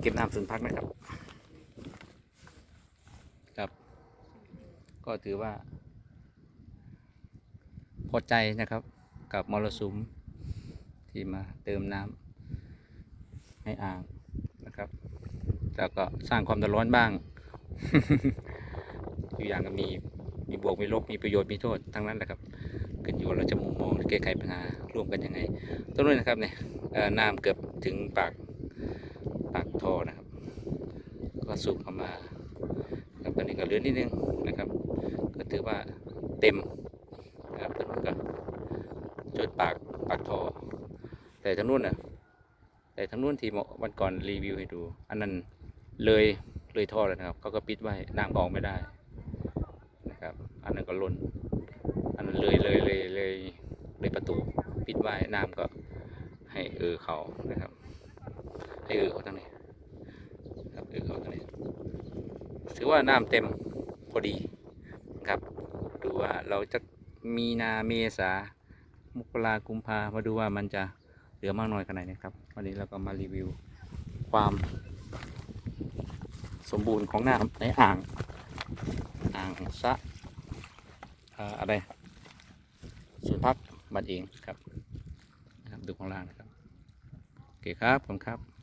เก็บน้ำศูนย์พักนะครับ ครับ ก็ถือว่า พอใจนะครับ กับมรสุมที่มาเติมน้ำให้อ่างนะครับแล้วก็สร้างความเดือดร้อนบ้างอยู่อย่างก็มีมีบวกมีลบมีประโยชน์มีโทษทั้งนั้นแหละครับขึ้นอยู่ว่าเราจะมุมมองแก้ไขปัญหาร่วมกันยังไงตรงนู้นนะครับเนี่ยน้ำเกือบถึงปาก ปากท่อนะครับ ก็สูบเข้ามาครับตอนนี้ก็เหลือนิดนึงนะครับ ก็ถือว่าเต็มนะครับตอนนู้ก็จนปากปากท่อแต่ทางนู้นน่ะแต่ทางนู้นที่เมื่อวันก่อนรีวิวให้ดู อันนั้นเลยเลยท่อแล้วนะครับเขาก็ปิดไว้น้ำออกไม่ได้นะครับ อันนั้นก็ล้น อันนั้นเลยเลยเลยเลยเลยประตู ปิดไว้น้ำก็ให้เออเขานะครับ เออเขาทางนี้ครับเออเขาทางนี้ถือว่าน้ำเต็มพอดีนะครับดูว่าเราจะมีนาเมษามกรากุมภามาดูว่ามันจะเหลือมากน้อยขนาดไหนครับ วันนี้เราก็มารีวิวความสมบูรณ์ของน้ำในอ่าง อ่างสะอะไรศูนพักบันเองครับดูข้างล่างนะครับ โอเคครับผมครับ